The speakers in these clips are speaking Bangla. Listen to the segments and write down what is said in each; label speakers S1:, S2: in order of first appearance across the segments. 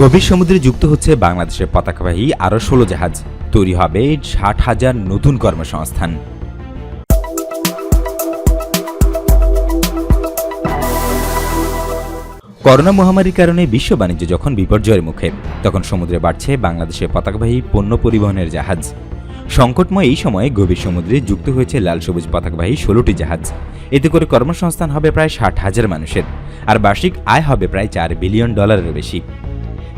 S1: গভীর সমুদ্রে যুক্ত হচ্ছে বাংলাদেশের পতাকাবাহী আরও ষোলো জাহাজ। তৈরি হবে ষাট হাজার নতুন কর্মসংস্থান। করোনা মহামারীর কারণে বিশ্ব বাণিজ্য যখন বিপর্যয়ের মুখে, তখন সমুদ্রে বাড়ছে বাংলাদেশের পতাকাবাহী পণ্য পরিবহনের জাহাজ। সংকটময় এই সময়ে গভীর সমুদ্রে যুক্ত হয়েছে লাল সবুজ পতাকাবাহী ষোলোটি জাহাজ। এতে করে কর্মসংস্থান হবে প্রায় ষাট হাজার মানুষের। আর বার্ষিক আয় হবে প্রায় চার বিলিয়ন ডলারের বেশি।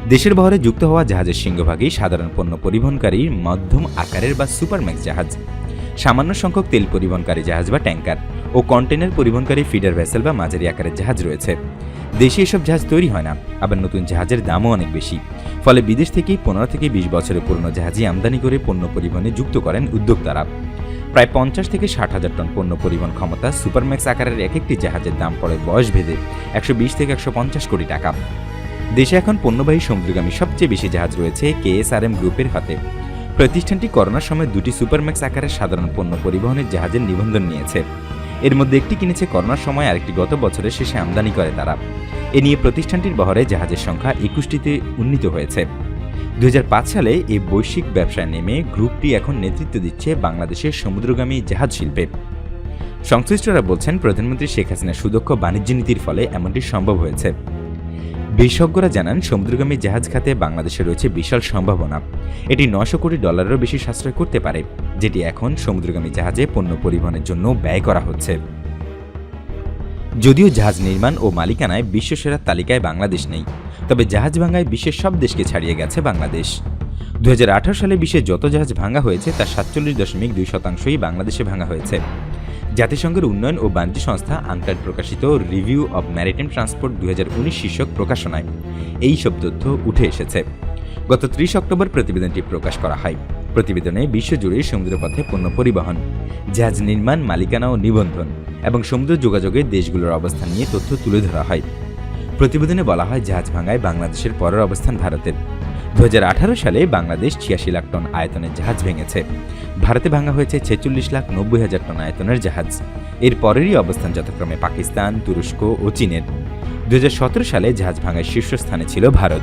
S1: দেশের বহরে যুক্ত হওয়া জাহাজের সিংহভাগই সাধারণ পণ্য পরিবহনকারী মধ্যম আকারের বা সুপারম্যাক্স জাহাজ। সামান্য সংখ্যক তেল পরিবহনকারী জাহাজ বা ট্যাঙ্কার ও কন্টেনার পরিবহনকারী ফিডার ভেসেল বা মাঝারি আকারের জাহাজ রয়েছে। দেশে এসব জাহাজ তৈরি হয় না, আবার নতুন জাহাজের দামও অনেক বেশি। ফলে বিদেশ থেকে পনেরো থেকে বিশ বছরের পুরনো জাহাজই আমদানি করে পণ্য পরিবহনে যুক্ত করেন উদ্যোক্তারা। প্রায় পঞ্চাশ থেকে ষাট হাজার টন পণ্য পরিবহন ক্ষমতা সুপারম্যাক্স আকারের এক একটি জাহাজের দাম পড়ে বয়স ভেদে একশো বিশ থেকে একশো পঞ্চাশ কোটি টাকা। দেশে এখন পণ্যবাহী সমুদ্রগামী সবচেয়ে বেশি জাহাজ রয়েছে কেএসআরএম গ্রুপের হাতে। প্রতিষ্ঠানটি করোনার সময় দুটি সুপারম্যাক্স আকারের সাধারণ পণ্য পরিবহনের জাহাজের নিবন্ধন নিয়েছে। এর মধ্যে একটি কিনেছে করোনার সময়, আরেকটি গত বছরের শেষে আমদানি করে তারা। এ নিয়ে প্রতিষ্ঠানটির বহরে জাহাজের সংখ্যা একুশটিতে উন্নীত হয়েছে। দুই হাজার পাঁচ সালে এই বৈশ্বিক ব্যবসায় নেমে গ্রুপটি এখন নেতৃত্ব দিচ্ছে বাংলাদেশের সমুদ্রগামী জাহাজ শিল্পে। সংশ্লিষ্টরা বলছেন, প্রধানমন্ত্রী শেখ হাসিনার সুদক্ষ বাণিজ্য নীতির ফলে এমনটি সম্ভব হয়েছে। বিশেষজ্ঞরা জানান, সমুদ্রগামী জাহাজ খাতে বাংলাদেশে রয়েছে বিশাল সম্ভাবনা। এটি নশো কোটি ডলারেরও বেশি সাশ্রয় করতে পারে, যেটি এখন সমুদ্রগামী জাহাজে পণ্য পরিবহনের জন্য ব্যয় করা হচ্ছে। যদিও জাহাজ নির্মাণ ও মালিকানায় বিশ্বসেরার তালিকায় বাংলাদেশ নেই, তবে জাহাজ ভাঙায় বিশ্বের সব দেশকে ছাড়িয়ে গেছে বাংলাদেশ। দুহাজার আঠারো সালে বিশ্বে যত জাহাজ ভাঙা হয়েছে, তার সাতচল্লিশ দশমিক দুই শতাংশই বাংলাদেশে ভাঙা হয়েছে। জাতিসংঘের উন্নয়ন ও বাণিজ্য সংস্থা আঙ্কার প্রকাশিত রিভিউ অব ম্যারিটাইম ট্রান্সপোর্ট দুই শীর্ষক প্রকাশনায় এই সব তথ্য উঠে এসেছে। গত ত্রিশ অক্টোবর প্রতিবেদনটি প্রকাশ করা হয়। প্রতিবেদনে বিশ্বজুড়ে সমুদ্রপথে পণ্য পরিবহন, জাহাজ নির্মাণ, মালিকানা ও নিবন্ধন এবং সমুদ্র যোগাযোগে দেশগুলোর অবস্থান নিয়ে তথ্য তুলে ধরা হয়। প্রতিবেদনে বলা হয়, জাহাজ ভাঙায় বাংলাদেশের পরের অবস্থান ভারতের। দুই হাজার আঠারো সালে বাংলাদেশ ছিয়াশি লাখ টন আয়তনের জাহাজ ভেঙেছে। ভারতে ভাঙা হয়েছে ছেচল্লিশ লাখ নব্বই হাজার টন আয়তনের জাহাজ। এর পরেরই অবস্থান যথাক্রমে পাকিস্তান, তুরস্ক ও চীনের। দুই হাজার সতেরো সালে জাহাজ ভাঙার শীর্ষস্থানে ছিল ভারত।